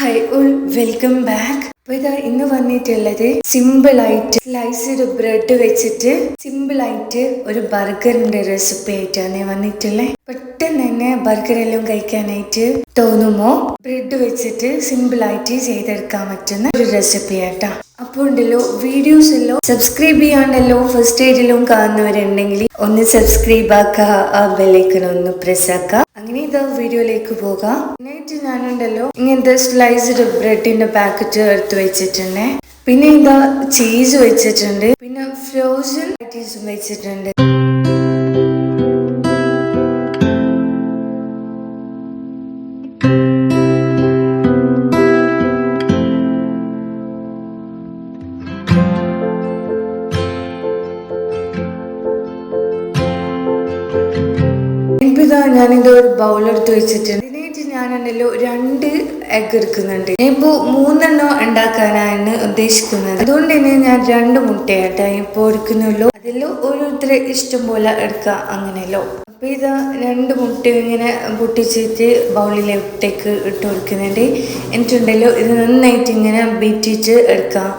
Hi all welcome back അപ്പൊ ഇതാ ഇന്ന് വന്നിട്ടുള്ളത് സിമ്പിൾ ആയിട്ട് സ്ലൈസ്ഡ് ബ്രെഡ് വെച്ചിട്ട് സിമ്പിൾ ആയിട്ട് ഒരു ബർഗറിന്റെ റെസിപ്പി ആയിട്ടാണ് വന്നിട്ടുള്ളത് പെട്ടെന്ന് തന്നെ ബർഗർ എല്ലാം കഴിക്കാനായിട്ട് തോന്നുമോ? ബ്രെഡ് വെച്ചിട്ട് സിമ്പിൾ ആയിട്ട് ചെയ്തെടുക്കാൻ പറ്റുന്ന ഒരു റെസിപ്പി ആയിട്ടാ അപ്പോൾ ഉണ്ടല്ലോ വീഡിയോസ് എല്ലാം സബ്സ്ക്രൈബ് ചെയ്യാണ്ടല്ലോ ഫസ്റ്റ് ഏജിലും കാണുന്നവരുണ്ടെങ്കിൽ ഒന്ന് സബ്സ്ക്രൈബ് ആക്കുക ആ ബെല്ലൈക്കൺ ഒന്ന് പ്രസ് ആക്കുക അങ്ങനെ ഇതാ വീഡിയോയിലേക്ക് പോകാം. എന്നിട്ട് ഞാനുണ്ടല്ലോ ഇങ്ങനത്തെ സ്ലൈസ്ഡ് ബ്രെഡിന്റെ പാക്കറ്റ് എടുത്ത് വെച്ചിട്ടുണ്ട്. പിന്നെ ഇതാ ചീസ് വെച്ചിട്ടുണ്ട്. പിന്നെ ഫ്രോസൺ ഐറ്റീസും വെച്ചിട്ടുണ്ട്. ഇതാ ഞാനിത് ഒരു ബൗൾ എടുത്ത് വെച്ചിട്ടുണ്ട്. ഇതിനായിട്ട് ഞാനുണ്ടല്ലോ രണ്ട് എഗ് എടുക്കുന്നുണ്ട്. ഇപ്പോൾ മൂന്നെണ്ണം ഉണ്ടാക്കാനാണ് ഉദ്ദേശിക്കുന്നത്. അതുകൊണ്ട് തന്നെ ഞാൻ രണ്ട് മുട്ടയായിട്ട് ഇപ്പോൾ എടുക്കുന്നുള്ളൂ. അതിലും ഓരോരുത്തരെ ഇഷ്ടം പോലെ എടുക്കാം അങ്ങനെയല്ലോ. അപ്പൊ ഇതാ രണ്ട് മുട്ട ഇങ്ങനെ പൊട്ടിച്ചിട്ട് ബൗളിലേക്ക് ഇട്ട് കൊടുക്കുന്നുണ്ട്. എന്നിട്ടുണ്ടല്ലോ ഇത് നന്നായിട്ട് ഇങ്ങനെ ബീറ്റിച്ച് എടുക്കാം.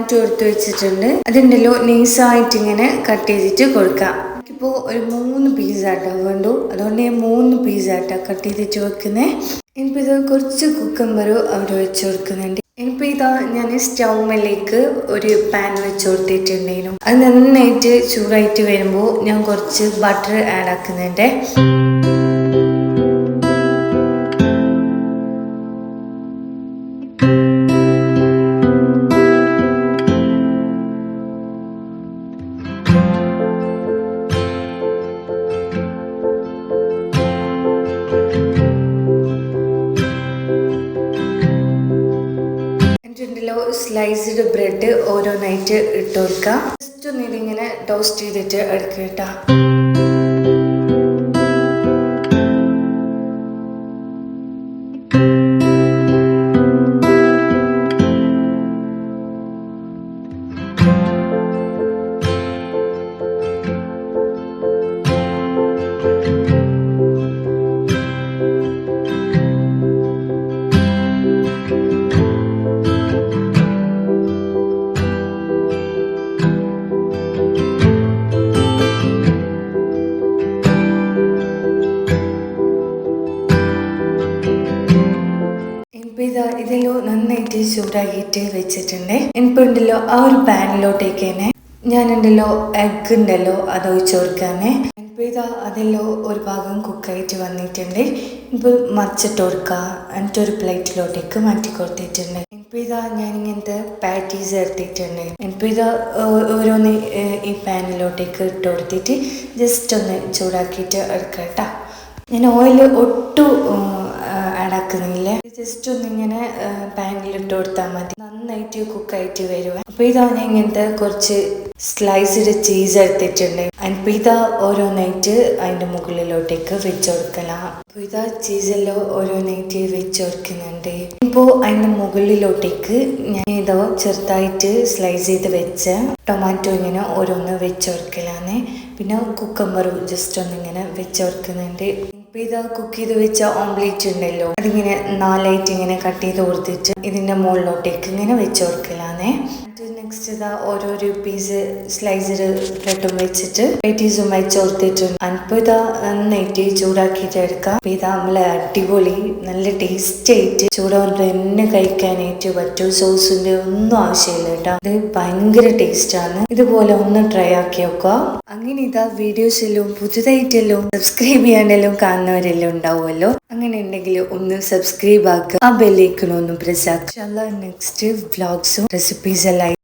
ടൊമാറ്റോ എടുത്ത് വെച്ചിട്ടുണ്ട്. അതുണ്ടല്ലോ നൈസായിട്ട് ഇങ്ങനെ കട്ട് ചെയ്തിട്ട് കൊടുക്കാം. എനിക്കിപ്പോൾ ഒരു മൂന്ന് പീസ് ആട്ടോ വേണ്ടു. അതുകൊണ്ട് ഞാൻ മൂന്ന് പീസ് ആട്ടോ കട്ട് ചെയ്തിട്ട് വെക്കുന്നത് ഇനിയിപ്പോൾ ഇത് കുറച്ച് കുക്കമ്പറും അവിടെ വെച്ച് കൊടുക്കുന്നുണ്ട്. ഇനിയിപ്പോൾ ഇതാ ഞാൻ സ്റ്റൗമിലേക്ക് ഒരു പാൻ വെച്ച് കൊടുത്തിട്ടുണ്ടായിരുന്നു. അത് നന്നായിട്ട് ചൂടായിട്ട് വരുമ്പോൾ ഞാൻ കുറച്ച് ബട്ടർ ആഡ് ആക്കുന്നുണ്ട്. സ്ലൈസ്ഡ് ബ്രെഡ് ഓരോന്നായിട്ട് ഇട്ട് കൊടുക്കുക ജസ്റ്റ് ഒന്ന് ഇതിങ്ങനെ ടോസ്റ്റ് ചെയ്തിട്ട് എടുക്കുക കേട്ടോ. ഇനിയിപ്പോൾ ഇതാ ഇതെല്ലാം നന്നായിട്ട് ചൂടാക്കിയിട്ട് വെച്ചിട്ടുണ്ട്. ഇനിപ്പോ ഉണ്ടല്ലോ ആ ഒരു പാനിലോട്ടേക്ക് തന്നെ ഞാനുണ്ടല്ലോ എഗ് ഉണ്ടല്ലോ അത് ഒഴിച്ചു കൊടുക്കാന്ന് ഇനിയിപ്പോൾ ഇതാ അതെല്ലാം ഒരു ഭാഗം കുക്കായിട്ട് വന്നിട്ടുണ്ട്. ഇപ്പോൾ മറിച്ചിട്ട് കൊടുക്കുക എന്നിട്ട് ഒരു പ്ലേറ്റിലോട്ടേക്ക് മാറ്റി കൊടുത്തിട്ടുണ്ട്. ഇനിയിപ്പോൾ ഇതാ ഞാൻ ഇങ്ങനത്തെ പാറ്റീസ് എടുത്തിട്ടുണ്ട്. ഇനിയിപ്പോൾ ഇതാ ഓരോന്ന് ഈ പാനിലോട്ടേക്ക് ഇട്ട് കൊടുത്തിട്ട് ജസ്റ്റ് ഒന്ന് ചൂടാക്കിയിട്ട് എടുക്കാം കേട്ടോ ഞാൻ ഓയിൽ ഒട്ടും ജസ്റ്റ് ഒന്നിങ്ങനെ പാനിലിട്ട് കൊടുത്താൽ മതി. നന്നായിട്ട് കുക്കായിട്ട് വരുക അപ്പൊ ഇതാണ് ഇങ്ങനത്തെ കുറച്ച് സ്ലൈസ്ഡ് ചീസ് എടുത്തിട്ടുണ്ട്. അപ്പൊ ഇതാ ഓരോന്നായിട്ട് അതിന്റെ മുകളിലോട്ടേക്ക് വെച്ച് കൊടുക്കലാം. അപ്പൊ ഇതാ ചീസെല്ലാം ഓരോന്നായിട്ട് വെച്ച് കൊടുക്കുന്നുണ്ട്. ഇപ്പോൾ അതിന്റെ മുകളിലോട്ടേക്ക് ഞാൻ ഇതോ ചെറുതായിട്ട് സ്ലൈസ് ചെയ്ത് വെച്ച ടൊമാറ്റോ ഇങ്ങനെ ഓരോന്ന് വെച്ച് കൊടുക്കലാന്ന്. പിന്നെ കുക്കമ്പറും ജസ്റ്റ് ഒന്നിങ്ങനെ വെച്ച് കൊടുക്കുന്നുണ്ട്. ഇപ്പൊ ഇത് കുക്ക് ചെയ്ത് വെച്ച ഓംലേറ്റ് ഉണ്ടല്ലോ. അതിങ്ങനെ നാലായിട്ട് ഇങ്ങനെ കട്ട് ചെയ്ത് കൊടുത്തിട്ട് ഇതിന്റെ മുകളിലോട്ടേക്ക് ഇങ്ങനെ വെച്ച് കൊടുക്കലാന്നേ. നെക്സ്റ്റ് ഇതാ ഓരോരോ പീസ് സ്ലൈസർ ബ്രെഡും വെച്ചിട്ട് വെറ്റീസും വെച്ച് കൊടുത്തിട്ടുണ്ട് അപ്പൊ ഇതാ നന്നായിട്ട് ചൂടാക്കിയിട്ട് എടുക്കാം. ഇത് നമ്മളെ അടിപൊളി നല്ല ടേസ്റ്റ് ആയിട്ട് ചൂടാകൊണ്ട് തന്നെ കഴിക്കാനായിട്ട് പറ്റും. സോസിന്റെ ഒന്നും ആവശ്യമില്ല കേട്ടോ. ഇത് ഭയങ്കര ടേസ്റ്റ് ആണ്. ഇതുപോലെ ഒന്ന് ട്രൈ ആക്കി നോക്കുക. അങ്ങനെ ഇതാ വീഡിയോസിലും പുതുതായിട്ടെല്ലാം സബ്സ്ക്രൈബ് ചെയ്യാനെല്ലാം കാണുന്നവരെല്ലാം ഉണ്ടാവുമല്ലോ. അങ്ങനെ ഉണ്ടെങ്കിൽ ഒന്ന് സബ്സ്ക്രൈബ് ആക്കുക. ആ ബെല്ലേക്കണൊന്നും പ്രസ് ആക്കുക. നെക്സ്റ്റ് വ്ലോഗ്സും റെസിപ്പീസ് എല്ലാം